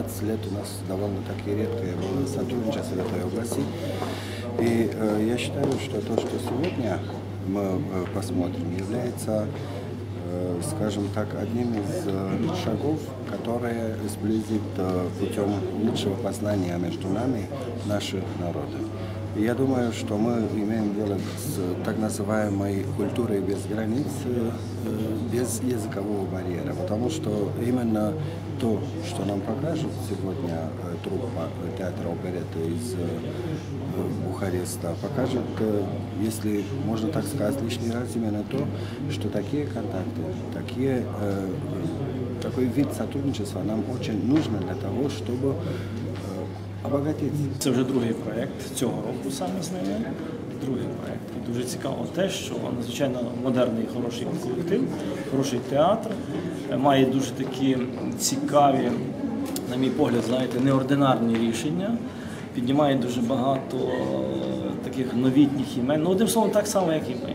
нас довольно-таки редкое было сотрудничество в этой области. И э, я считаю, что то, что сегодня мы э, посмотрим, является, э, скажем так, одним из э, шагов, которые сблизит э, путем лучшего познания между нами наши народы. Я думаю, что мы имеем дело с так называемой культурой без границ, э, без языкового барьера, потому что именно то, что нам покажет сегодня э, труппа театра оперетты из э, Бухареста, покажет, если можно так сказать, лишний раз именно то, что такие контакты, такие, такой вид сотрудничества нам очень нужно для того, чтобы э. Це вже другий проєкт цього року саме з ними. Другий проєкт. І дуже цікаво те, що надзвичайно модерний хороший колектив, хороший театр, е, має дуже такі цікаві, на мій погляд, знаєте, неординарні рішення, піднімає дуже багато е, таких новітніх імен. Ну, одним словом, так само, як і ми.